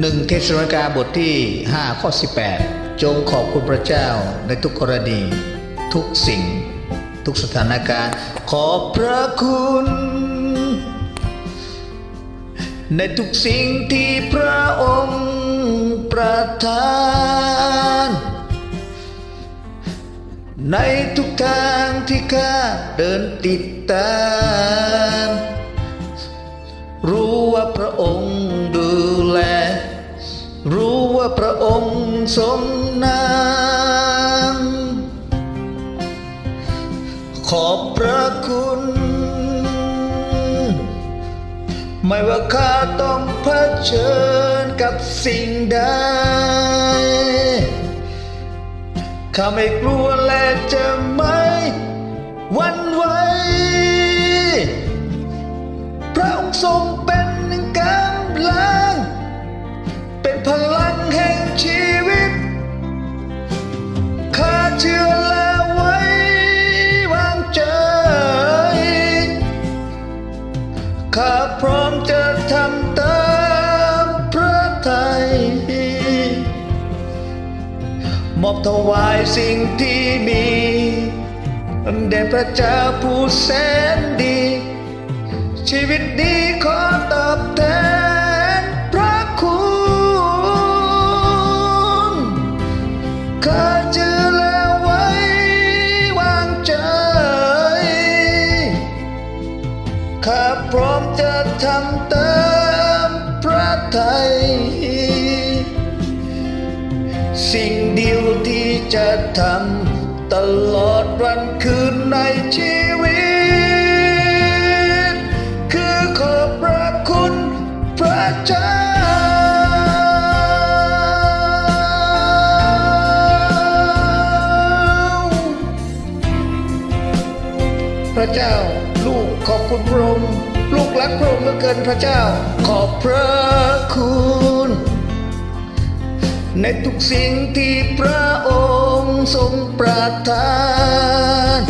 หนึ่งเทศนาการบทที่5ข้อ18 จงขอบคุณพระเจ้าในทุกกรณี ทุกสิ่ง ทุกสถานการณ์ ขอบพระคุณ ในทุกสิ่งที่พระองค์ประทาน ในทุกทางที่ข้าเดินติดตาม รู้ว่าพระ องค์ทรงนำขอบพระคุณ ไม่ว่าข้าต้องเผชิญกับสิ่งใดข้าไม่กลัวและจะไม่หวันไหวพระองค์ทรงเป็นกำลัง พร้อมจะทำตามพระทัยมอบถวายสิ่งที่มีแด่พระเจ้าผู้แสนดี ชีวิตนี้ขอตอบแทนพระคุณข้าเชื่อและ สิ่งเดียวที่จะทำตลอดวันคืนในชีวิต คือขอบพระคุณพระเจ้าพระเจ้าลูกขอบคุณพระองค์ลูกรักพระองค์เหลือเกินพระเจ้า ขอบพระคุณ ในทุกสิ่งที่พระองค์ทรงประทาน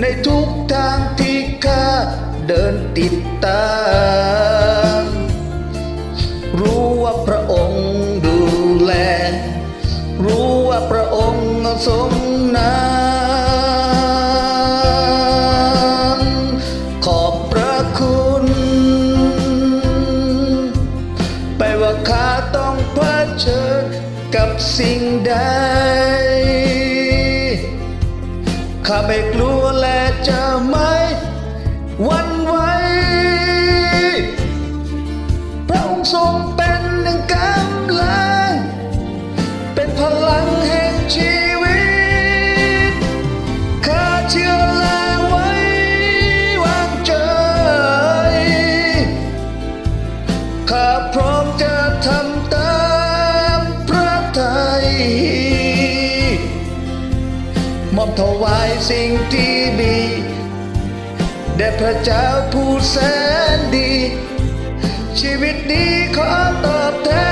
ในทุกทางที่ข้าเดินติดตาม รู้ว่าพระองค์ดูแล รู้ว่าพระองค์ทรง ข้าไสิ่งที่ดีแด่พระเจ้าผู้แสนดี ชีวิตนี้ขอตอบแทน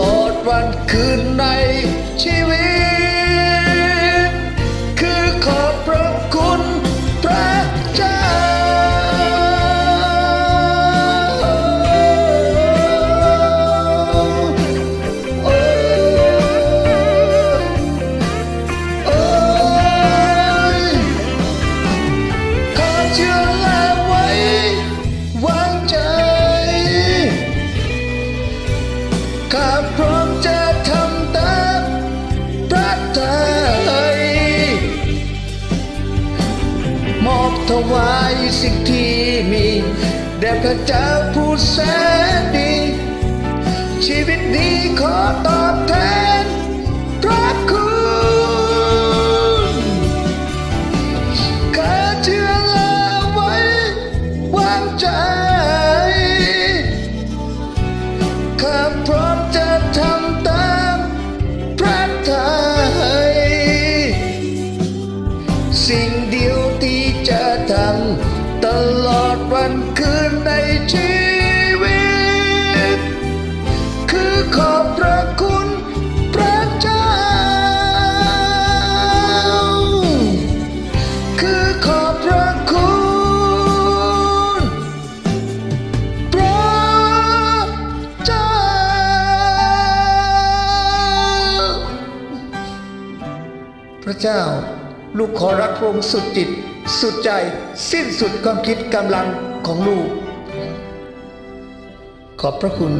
ลอดวันคืนใน ถวายสิ่งที่มีแด่พระเจ้าผู้แสนดี ชีวิตนี้ขอตอบัน ตลอดวันคืนในชีวิต คือขอบพระคุณพระเจ้า คือขอบพระคุณพระเจ้า พระเจ้าลูกขอรักพระองค์สุดจิต สุดใจสิ้นสุดความคิดกำลังของลูก ขอบพระคุณ